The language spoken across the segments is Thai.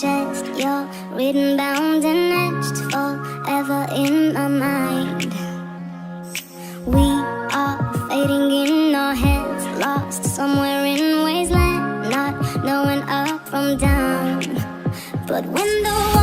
chest. You're written, bound, and etched forever in my mind. We are fading in our heads, lost somewhere in wasteland, not knowing up from down. But when the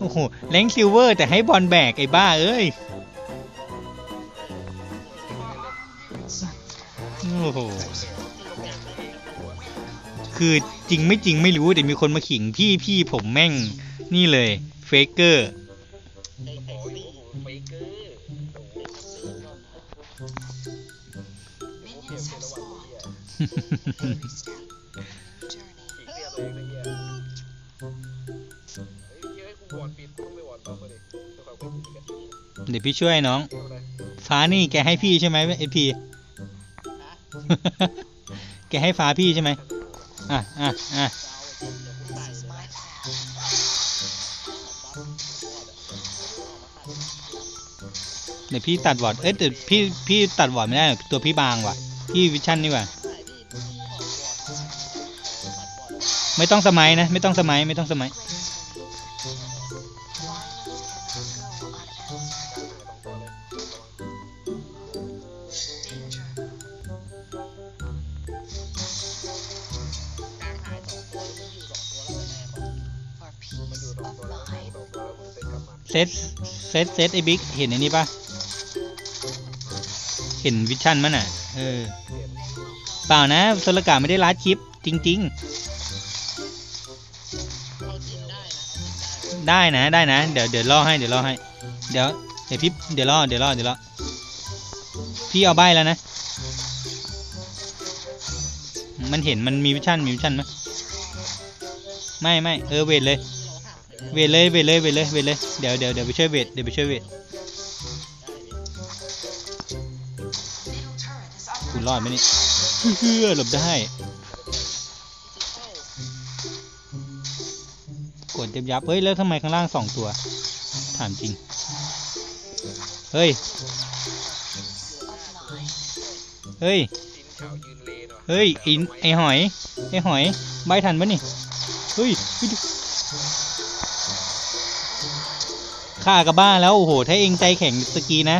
โอ้โหแรงซิลเวอร์แต่ให้บอลแบกไอ้บ้าเอ้ย โอ้โห คือจริงไม่จริงไม่รู้แต่มีคนมาขิงพี่พี่ผมแม่ง นี่เลย เฟกเกอร์ เดี๋ยวพี่ช่วยน้อง ฟ้านี่แกให้พี่ใช่ไหมไอพีแกให้ฟ้าพี่ใช่ไหมอะอะอะเดี๋ยวพี่ตัดวอร์ดเอ้ยแต่พี่พี่ตัดวอร์ดไม่ได้หรอกตัวพี่บางว่ะ พี่วิชั่นนี่ว่ะไม่ต้องสมัยนะ ไม่ต้องสมัยไม่ต้องสมัย เซตเซตเซตไอ้บิ๊กเห็นไอ้นี่ปะเห็นวิชั่นมั้ยน่ะ เออ เปล่านะโซลกาไม่ได้ลัดคลิป จริง ๆ ได้นะได้นะ เดี๋ยวเดี๋ยวล่อให้เดี๋ยวล่อให้ เดี๋ยวเดี๋ยวพี่เดี๋ยวล่อเดี๋ยวล่อเดี๋ยวล่อพี่เอาใบแล้วนะ มันเห็นมันมีวิชั่นมีวิชั่นไหมไม่ไม่เออเวทเลย เวทเลยเวทเลยเวทเลยเวทเลยเดี๋ยวเดี๋ยวเดี๋ยวไปช่วยเวทเดี๋ยวไปช่วยเวทคุณรอดไหมนี่เฮ้อหลบได้กดเจ็บยับเฮ้ยแล้วทำไมข้างล่างสองตัว ถามจริง เฮ้ย เฮ้ย เฮ้ยไอไอหอยไอหอยใบทันปะนี่ เฮ้ย เฮ้ากับบ้าแล้ว โอ้โห ถ้าเองใจแข็งตะกี้นะ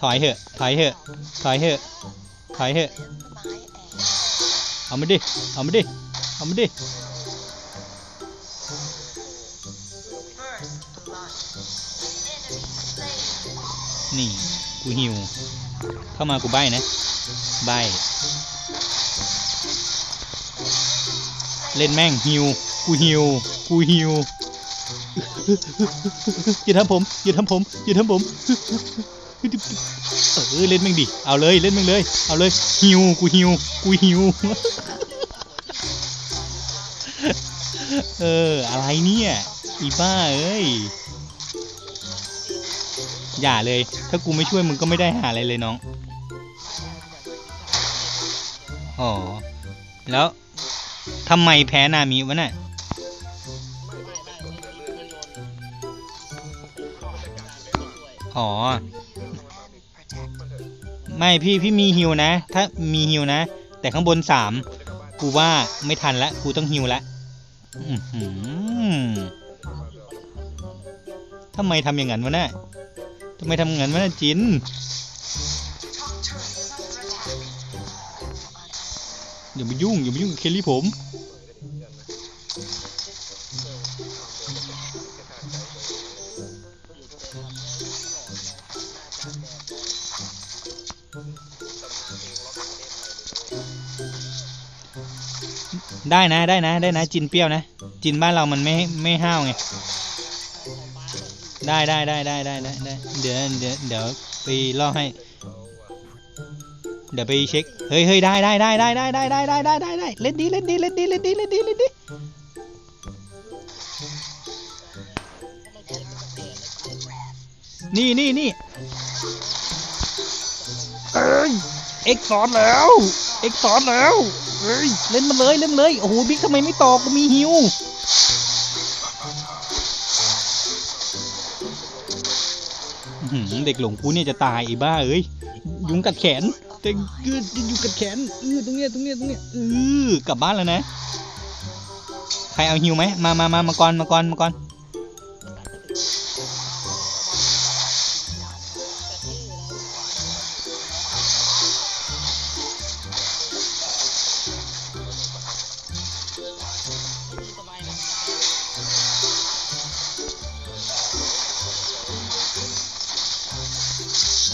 ถอยเถอะ ถอยเถอะ ถอยเถอะ ถอยเถอะ เอามาดิ เอามาดิ เอามาดิ นี่ กูหิว เข้ามากูใบนะ ใบ เล่นแม่งหิว กูหิว กูหิว อย่าทำผมอย่าทำผมอย่าทำผมเออเล่นแม่งดิเอาเลยเล่นแม่งเลยเอาเลยหิวกูหิวกูหิวเอออะไรเนี่ยอีบ้าเอ้ยอย่าเลย ถ้ากูไม่ช่วยมึงก็ไม่ได้หาอะไรเลยน้องอ๋อแล้วทำไมแพ้นามิวะน่ะ อ๋อ ไม่พี่พี่มีฮิวนะ ถ้ามีฮิวนะ แต่ข้างบนสามกูว่าไม่ทันละกูต้องฮิวละอื้อหือทำไมทำอย่างนั้นวะน่ะทำไมทำอย่างนั้นวะน่ะจินอย่ามายุ่งอย่ามายุ่งกับเคลลี่ผม ได้นะได้นะ ได้นะ จินเปรี้ยวนะ จินบ้านเรามันไม่ไม่ห้าวไง ได้ได้ได้ได้ได้ได้ได้เดี๋ยวเดี๋ยวเดี๋ยวไปล่อให้ เดี๋ยวไปเช็ค เฮ้ยเฮ้ยได้ได้ได้ได้ได้ได้ได้ได้ได้ได้ได้เล่นดีเล่นดีเล่นดีเล่นดีเล่นดีเล่นดีนี่นี่นี่เอ้ยเอ็กซ์สอนแล้ว เอ็กซ์สอนแล้ว เฮ้ยเล่นมาเลยเล่นเลยโอ้โหบิ๊กทำไมไม่ตอกูมีฮิวเด็กหลงกูเนี่ยจะตายไอ้บ้าเอ้ยยุงกัดแขนแต่ยืดยุงกัดแขนเออตรงเนี้ยตรงเนี้ยตรงเนี้ยเออกลับบ้านแล้วนะ ใครเอาฮิวไหมมามามามาก่อนมาก่อนมาก่อน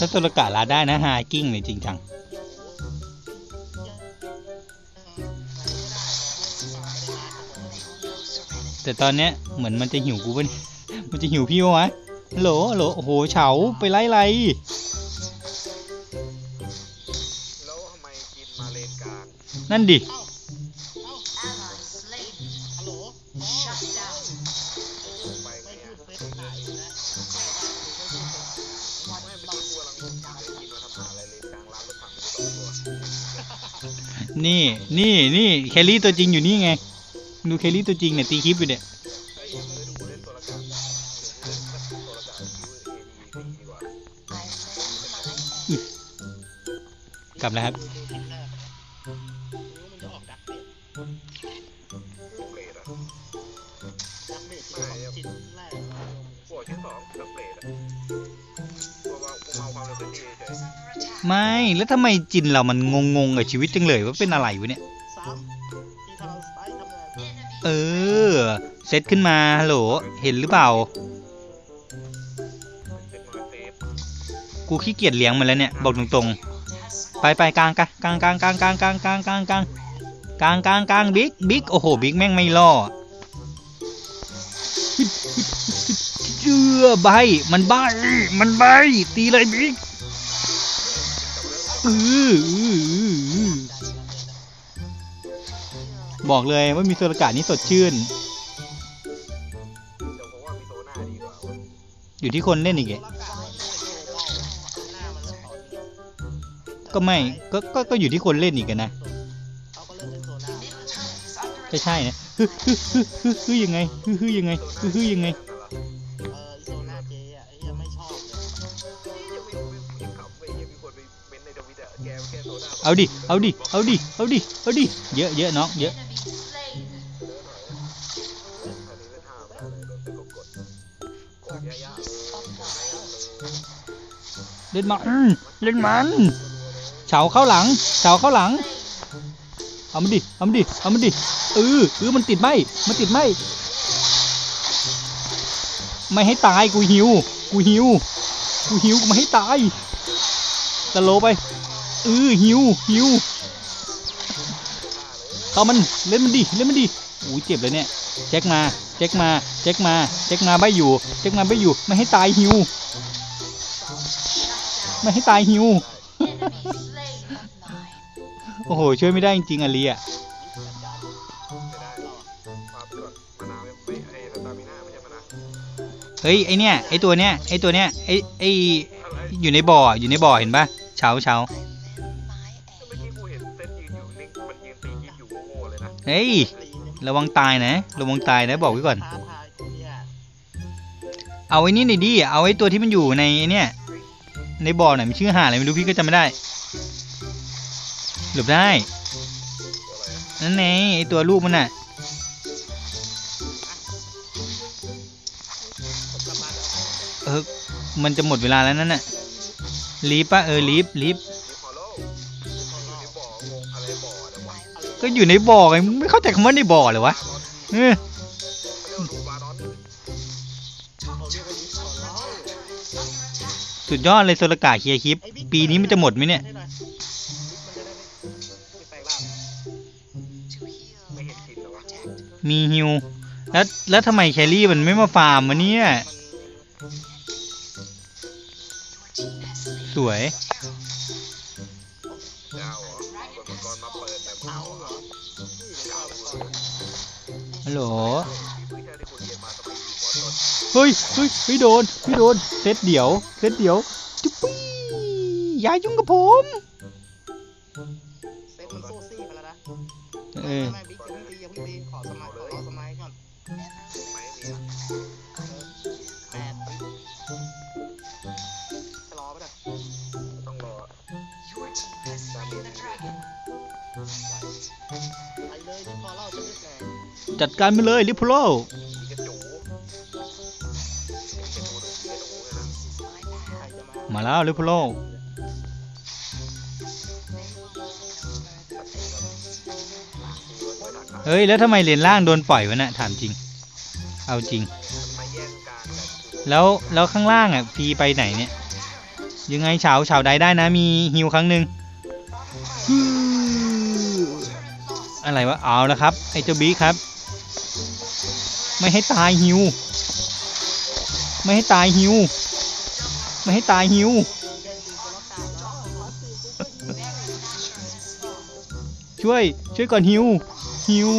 าตุลกะลาได้นะฮากิ้งเลยจริงจังแต่ตอนเนี้ยเหมือนมันจะหิวกูปะเนี่ยมันจะหิวพี่ปะวะฮัลโหลฮัลโหลโอ้โหเฉาไปไล่ไล่แล้วทำไมกินมาเลนกลางนั่นดิ นี่ นี่นี่เคลลี่ตัวจริงอยู่นี่ไง ดูเคลลี่ตัวจริงเนี่ยตีคลิปอยู่เนี่ยกลับนะครับ ไม่แล้วทำไมจินเรามันงงๆกับชีวิตจังเลยว่าเป็นอะไรวะเนี่ย เออ เซตขึ้นมาฮัลโหลเห็นหรือเปล่า กูขี้เกียจเลี้ยงมันแล้วเนี่ย บอกตรงๆ ไปไปกลางกลางกลางกลางกลางกลางกลางกลางกลางกลางกลางกลางกลางบิ๊กบิ๊กโอ้โหบิ๊กแม่งไม่ล่อเจือใบมันใบมันใบตีเลยบิ๊ก อืออืออือบอกเลยว่ามีโซลกานี่สดชื่น อยู่ที่คนเล่นอีกไงก็ไม่ก็ก็ก็อยู่ที่คนเล่นอีกอะนะจะใช่นะฮึฮึฮึฮึฮึยังไงฮึฮึยังไงฮึฮึยังไง เอาดิ เอาดิ เอาดิ เอาดิ เอาดิ เยอะเยอะน้อง เยอะอันนี้เล่นห้าไม่ได้เลยโดนไปกดกดกดยากๆเลยเล่นมันเล่นมัน เฉาเข้าหลัง เฉาเข้าหลัง เอามันดิ เอามันดิ เอามันดิเออเออมันติดไหมมันติดไหมไม่ให้ตายกูหิว กูหิว กูหิวกูไม่ให้ตายสโลไป เออหิวหิวเข้ามันเล่นมันดิเล่นมันดิอู้ยเจ็บเลยเนี่ยเช็คมาเช็คมาเช็คมาเช็คมาใบอยู่เช็คมาใบอยู่ ไม่ให้ตายหิว ไม่ให้ตายหิว โอ้โห ช่วยไม่ได้จริงๆอะลีอะไม่ได้หรอกมาไปก่อนมานาวไม่ไม่ไอ้สตามิน่าไม่ใช่มานาวเฮ้ยไอเนี้ยไอตัวเนี้ยไอตัวเนี้ยไอไออะไรอยู่ในบ่ออยู่ในบ่อเห็นปะเช้าเช้า เฮ้ย ระวังตายนะ ระวังตายนะบอกไว้ก่อน เอาไอ้นี่หน่อยดิ เอาไอ้ตัวที่มันอยู่ในไอเนี่ย ในบ่อหน่อยมันชื่อหาอะไรไม่รู้พี่ก็จำไม่ได้ หลบได้ นั่นไงไอตัวลูกมันน่ะเออมันจะหมดเวลาแล้วนั่นน่ะลีฟปะเออลีฟลีบ ก็อยู่ในบ่อไงมึงไม่เข้าใจคำว่าในบ่อเลยวะเออสุดยอดเลยโซลกาเคียคลิป ปีนี้มันจะหมดไหมเนี่ย มีฮิว แล้วแล้วทำไมแครี่มันไม่มาฟาร์มวะเนี่ย สวย โหลมีพื้นที่ที่คุณเรียนมาสมัยอยู่มอต้นเฮ้ยเฮ้ยไม่โดนไม่โดนเซตเดี๋ยวเซตเดี๋ยวจุ๊บปี้อย่ายุ่งกับผมเซฟมันโซซี่ไปแล้วนะเออไม่บิ๊กอย่าเพิ่งตีอย่าเพิ่งตีขอสมัยขอรอสมัยก่อน จัดการไปเลยลิปโพโลมีกระจูมีกระจูดูมีกระจูเลมาแล้วลิปโพโลเฮ้ย แล้วทำไมเลนล่างโดนปล่อยวะน่ะถามจริง เอาจริง แล้วแล้วข้างล่างอะพีไปไหนเนี่ย ยังไงเฉาเฉาได้ได้นะ มีฮิวครั้งหนึ่งอะไรวะ เอาแล้วครับ ไอ้เจ้าบีครับ ไม่ให้ตายฮิว ไม่ให้ตายฮิว ไม่ให้ตายฮิว ช่วย ช่วยก่อนฮิวฮิว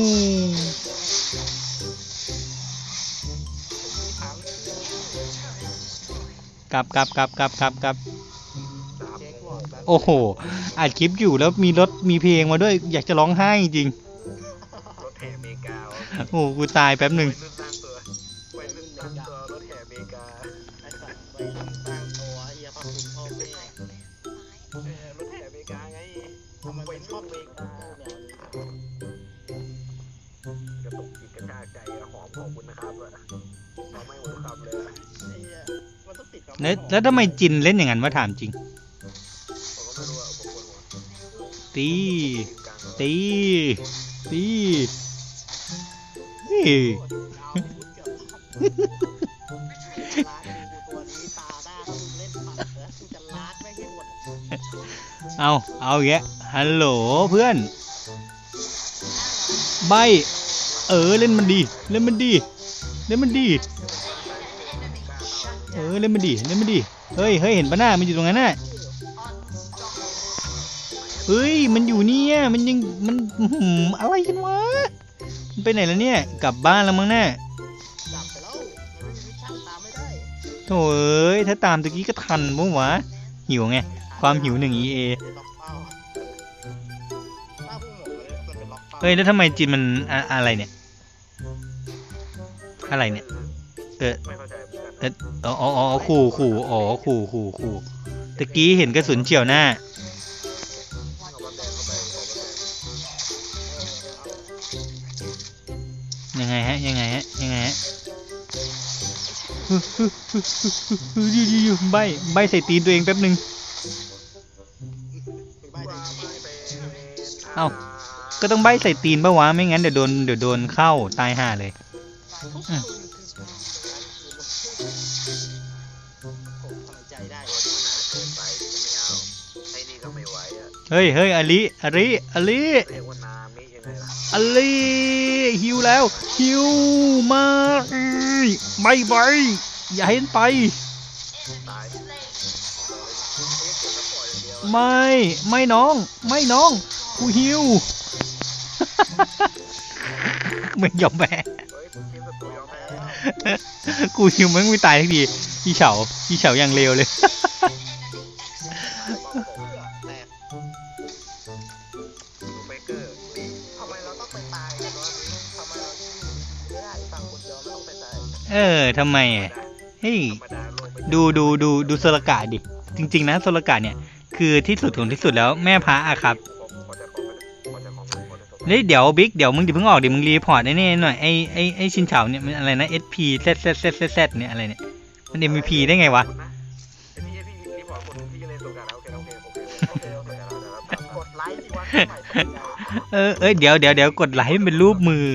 กลับกลับกลับกลับกลับกลับเช็คก่อนแป๊บโอ้โห อัดคลิปอยู่แล้วมีรถมีเพลงมาด้วย อยากจะร้องไห้จริงรถแห่อเมริกาโอ้โหกูตายแป๊บหนึ่ง ทำไมวัเป็ยนชอบเมเมการิกาแนวนี้กระตุกจิตกระชากใจหอมของคุณนะครับอะเราไม่หมดคำเลยอะไอ้เหี้ยมันต้องติดกับแล้วแล้วทำไมจินเล่นอย่างนั้นวะถามจริง ผมก็ไม่รู้อะผมปวดหัวตีทีตี ตี เอาเอาอย่างเงี้ยฮัลโหลเพื่อน ใบ เออเล่นมันดี เล่นมันดี เล่นมันดี เออเล่นมันดี เล่นมันดี เฮ้ยเฮ้ยเห็นปะหน้ามันอยู่ตรงนั้นน่ะเฮ้ย มันอยู่เนี่ย มันยัง มันอื้อหืออะไรกันวะ มันไปไหนแล้วเนี่ย กลับบ้านแล้วมั้งน่ะจับไปแน่โถ่เอ้ย ถ้าตามตะกี้ก็ทันปะวะ หิวไง ความหิวหนึ่ง EA เอเลยมันเป็นล็อกเป้าเฮ้ย แล้วทำไมจินมันอะอะไรเนี่ย อะไรเนี่ย เออเอออ๋ออ๋อขู่ขู่อ๋อขู่ขู่ขู่ตะกี้เห็นกระสุนเฉียวหน้า ฮึฮึฮึฮึฮึฮึยูยูยูใบใบใส่ตีนตัวเองแป๊บหนึ่งเป็นใบว่าแต่ไม่เป็นเอ้าก็ต้องใบใส่ตีนปะวะไม่งั้นเดี๋ยวโดนเดี๋ยวโดนเข้าตายห่าเลยอืมผมทำใจได้ตัวนี้นะเกินไปไม่เอาไอ้นี่ก็ไม่ไหวอะเฮ้ยเฮ้ยอลิอลิอลิเรียกว่านามิยังไงล่ะอลิหิวแล้วหิวมาอื้อใบใบ อย่าให้มันไปไม่ได้เก็บแล้วปไม่ ไม่น้อง ไม่น้องกูหิวไม่ยอมแพ้เฮ้ยทีมศัตรูยอมแพ้กูหิวมันไม่ตายทักทีพี่เฉาพี่เฉาอย่างเร็วเลยบออทำไมองไปตายกันวะ นี่ทำไมเราไม่ได้ฝั่งคนเดียวไม่ต้องไปตายเออทำไมอะเฮ้ยธรรมดาโลกไม่ดูดูดูดูโซลกาดิ จริง ๆ นะโซลกาเนี่ย คือที่สุดของที่สุดแล้วแม่พระอะครับผมขอจะของขอจะของขอจะของเฮ้ยเดี๋ยวบิ๊กเดี๋ยวมึงอย่าเพิ่งออกเดี๋ยวมึงรีพอร์ตไอ้นี่หน่อยไอ้ไอ้ไอ้ชินเฉาเนี่ยมันอะไรนะ SP Z Z Z Z Z เนี่ยอะไรเนี่ยมัน MVP ได้ไงวะไอ้พี่พี่รีบบอกคนที่จะเล่นสงกรานต์แล้วโอเคโอเคโอเคโอเคโอเคเดี๋ยวเราเดี๋ยวเรากดไลค์สิวะเออเอ้ยเดี๋ยวเดี๋ยวเดี๋ยวกดไลค์ให้มันเป็นรูปมือ